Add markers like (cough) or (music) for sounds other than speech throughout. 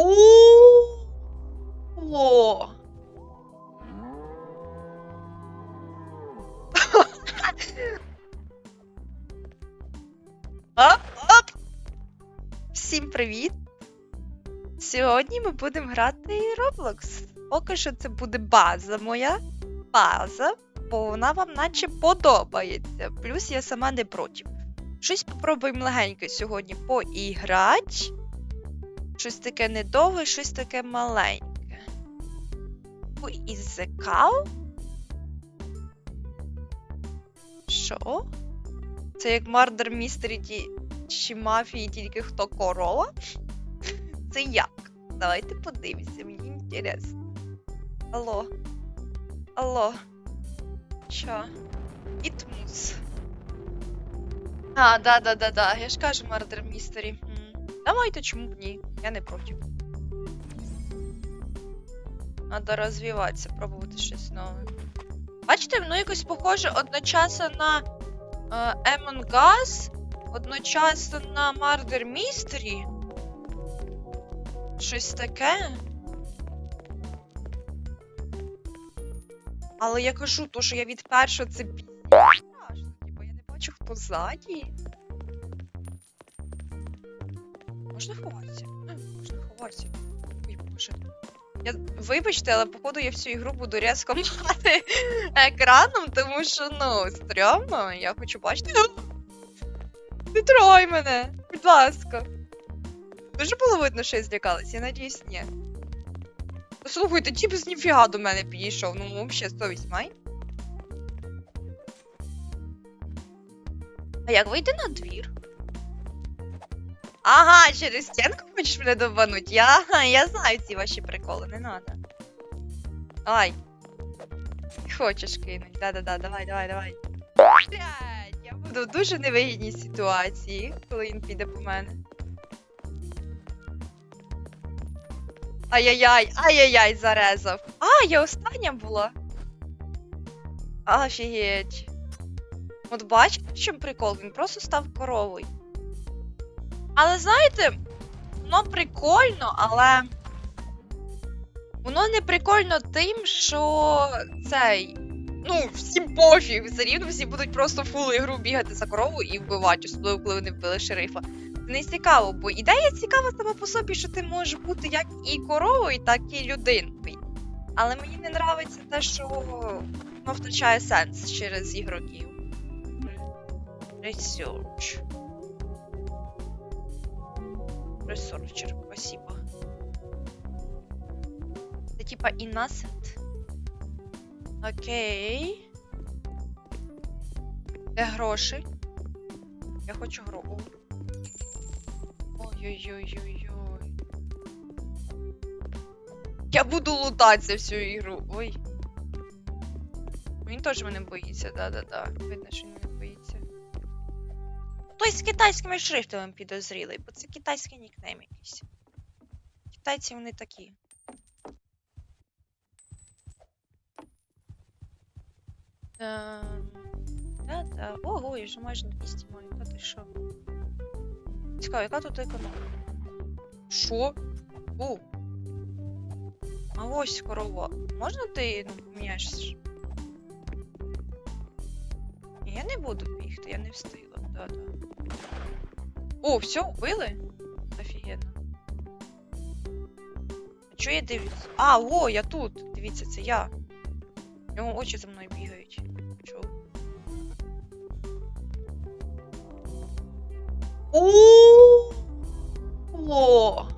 О! (laughs) Оп, оп! Всім привіт! Сьогодні ми будемо грати Roblox. Поки що це буде база моя. База, бо вона вам наче подобається. Плюс я сама не проти. Щось попробуємо легенько сьогодні поіграти. Щось таке недовге, щось таке маленьке. Who is the cow? Що? Це як Murder Mystery ті... чи мафії, тільки хто корова? (laughs) Це як? Давайте подивимося, мені інтересно. Алло. Алло. Що? Ітмус. А, да, да. Я ж кажу Murder Mystery. Давайте, чому б ні? Я не проти. Надо розвиватися, пробувати щось нове. Бачите, воно якось похоже одночасно на е, Among Us, одночасно на Murder Mystery. Щось таке. Але я кажу, то, що я від першого це страшно, типу, я не бачу, хто ззаді. Можна ховатися? Е, Можна ховатися. Ой, боже. Я, вибачте, але походу я всю ігру буду різко мати (laughs) екраном, тому що, ну, стрьомно, я хочу бачити. Не трой мене, будь ласка. Дуже було видно, що я злякалась, я надіюсь, ні. Ну, Слухайте, тіп з ніфіга до мене підійшов, ну взагалі совість май. А як вийти на двір? Ага, через стінку хочеш мене добануть? Я, я знаю ці ваші приколи, не надо. Ай. Хочеш кинуть. Да-да-да, давай, давай, давай. Блядь, я буду в дуже невигідній ситуації, коли він піде по мене. Ай-яй-яй, ай-яй-яй, зарезав. А, я остання була. Офігеть. От бачите, в чому прикол? Він просто став коровою. Але знаєте, воно прикольно, але. Воно не прикольно тим, що цей. Ну, всім пофіг, все рівно всі будуть просто фул ігру бігати за корову і вбивати, особливо коли вони вбили шерифа. Це не цікаво, бо ідея цікава сама по собі, що ти можеш бути як і коровою, так і людинкою. Але мені не подобається те, що воно втрачає сенс через ігроків. Research. Ресерчер, спасибо. Це типа innocent. Окей. Де гроші? Я хочу гроші. Ой-ой-ой-ой-ой. Я буду лутатися всю ігру. Ой. Він теж мене боїться, да-да-да. Видно, що він. Той з китайськими шрифтами підозрілий, бо це китайський нікнейм якийсь. Китайці вони такі. Ем, Да-да. Ого, я вже майже 200 маю. Та ти що? Цікаво, яка тут економіка? Що? У. А ось корова. Можна ти ну, поміняєш? Я не буду бігти, я не встигла. Да-да. О, все, вбили? Офігенно. А чого я дивлюсь? А, о, я тут. Дивіться, це я. У нього очі за мною бігають. Чого? О!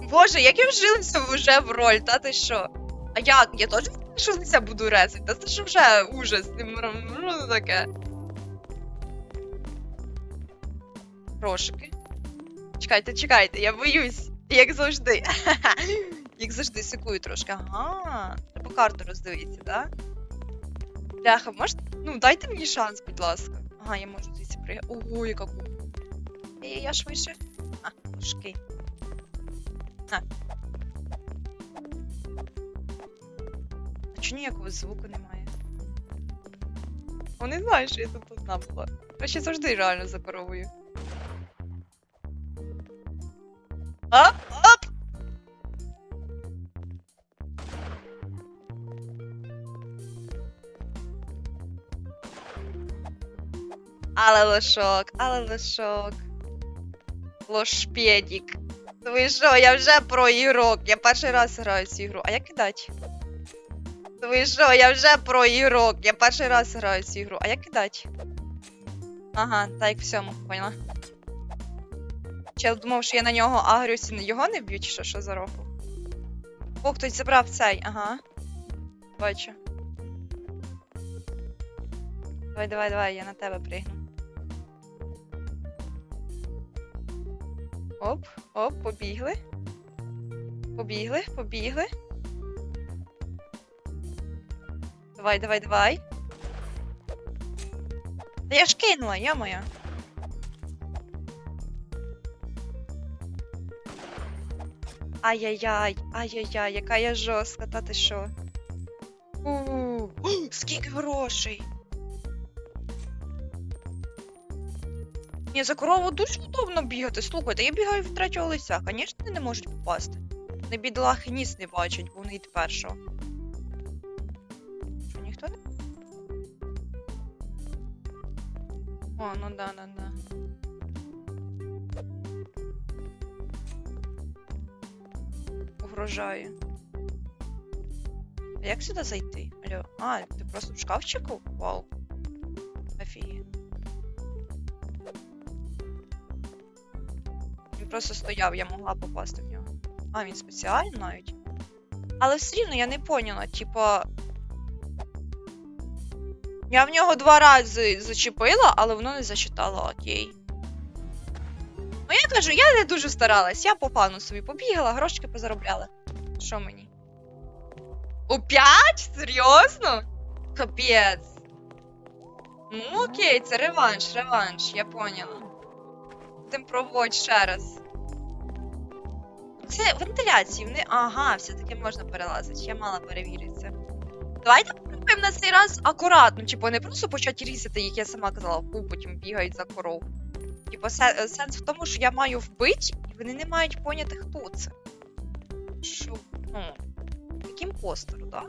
(laughs) Боже, як я вжилася вже в роль, та ти що? Як? Я теж вжилася буду резати, та це ж вже ужас, ну таке. Грошики. Чекайте, чекайте, я боюсь, як завжди. (laughs) Як завжди, секую трошки. Ага, треба карту роздивитися, так? Да? Бляха, можете. Ну, дайте мені шанс, будь ласка. Ага, я можу звідси пригати. Ого, яка купа. Е, Я швидше. А, трошки. А чого ніякого звуку немає? О, не знаю, що я тут одна була. Я ще завжди реально за коровою. Оп, оп! Але лошок, але лошок. Лошпедік. Ви ну що, я вже про ігрок. Я перший раз граю цю ігру. А як кидать? Ви що, я вже про ігрок. Я перший раз граю цю ігру. А як кидать? Ага, так як в цьому, поняла. Чел думав, що я на нього агрюсь і його не вб'ю, чи що, що за рофл? О, хтось забрав цей, ага. Бачу. Давай, давай, давай, я на тебе пригну. Оп, оп, побігли. Побігли, побігли. Давай, давай, давай. Та я ж кинула, я-моя. Ай-яй-яй, ай-яй-яй, яка я жорстка, та ти що? У, скільки грошей. Ні, за корову дуже удобно бігати. Слухайте, я бігаю в третього лиця, звісно, не можуть попасти. Не бідолахи ніс не бачать, бо вони від першого. Ніхто не. О, ну да, да, да. Угрожає. А як сюди зайти? Алло. А, ти просто в шкафчику? Вау. Офігеть. Він просто стояв, я могла попасти в нього. А, він спеціально навіть. Але все рівно я не поняла, типа. Я в нього два рази зачепила, але воно не зачитало, окей. Ну я кажу, я не дуже старалась. Я по пану собі побігала, грошики позаробляла. Що мені? У п'ять? Серйозно? Капець. Ну окей, це реванш, реванш, я поняла. Будемо пробувати ще раз. Це вентиляції, вони. Ага, все-таки можна перелазити. Я мала перевірити це. Давайте попробуємо на цей раз акуратно, типу, не просто почати різати, як я сама казала, фу, потім бігають за коров. Типу, се- сенс в тому, що я маю вбити, і вони не мають поняти, хто це. Що, ну, як імпостер, да?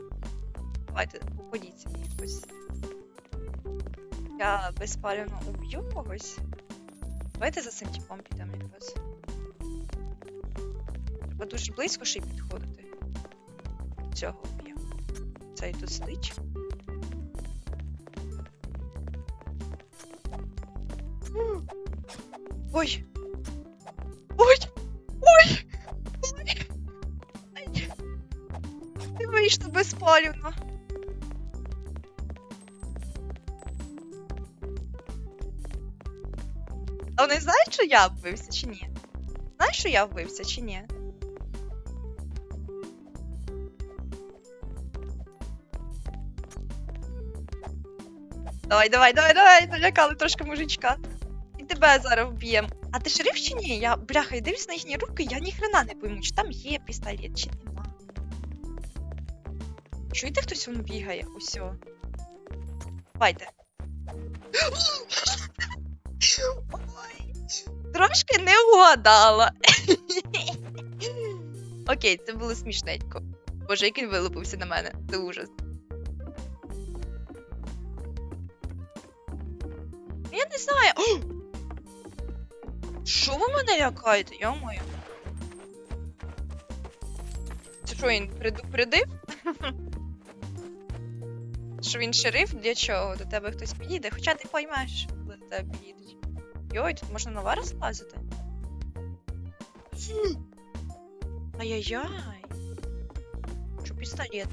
Давайте, походіться мені хтось. Я безпалено уб'ю когось. Давайте за цим типом підемо якраз. Треба дуже близько ще й підходити. Цього. Цей сидить. Ой! Ой! Ой! Ой! Не вийшло безпалівно. А вони знають, що я вбився чи ні? Знаєш, що я вбився чи ні? Давай, давай, давай, давай, налякали трошки мужичка. І тебе зараз вб'єм. А ти шериф чи ні? Я, бляха, я дивлюсь на їхні руки, я ні хрена не пойму, чи там є пістолет, чи нема. Чуєте, хтось воно бігає? Усьо. Давайте. Ой, (gasps) Трошки не угадала. (laughs) Окей, це було смішненько. Боже, як він вилупився на мене. Це ужас. Не знаю. Що ви мене лякаєте, йо-моє? Це що він предупредив? (laughs) Що він шериф? Для чого? До тебе хтось підійде, хоча ти поймеш, коли до тебе підійдуть. Йой, тут можна на варус лазити? Ай-яй-яй. Що пістолет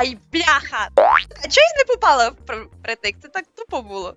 Ай, бляха! А чогось не попала в пр- притик? Це так тупо було.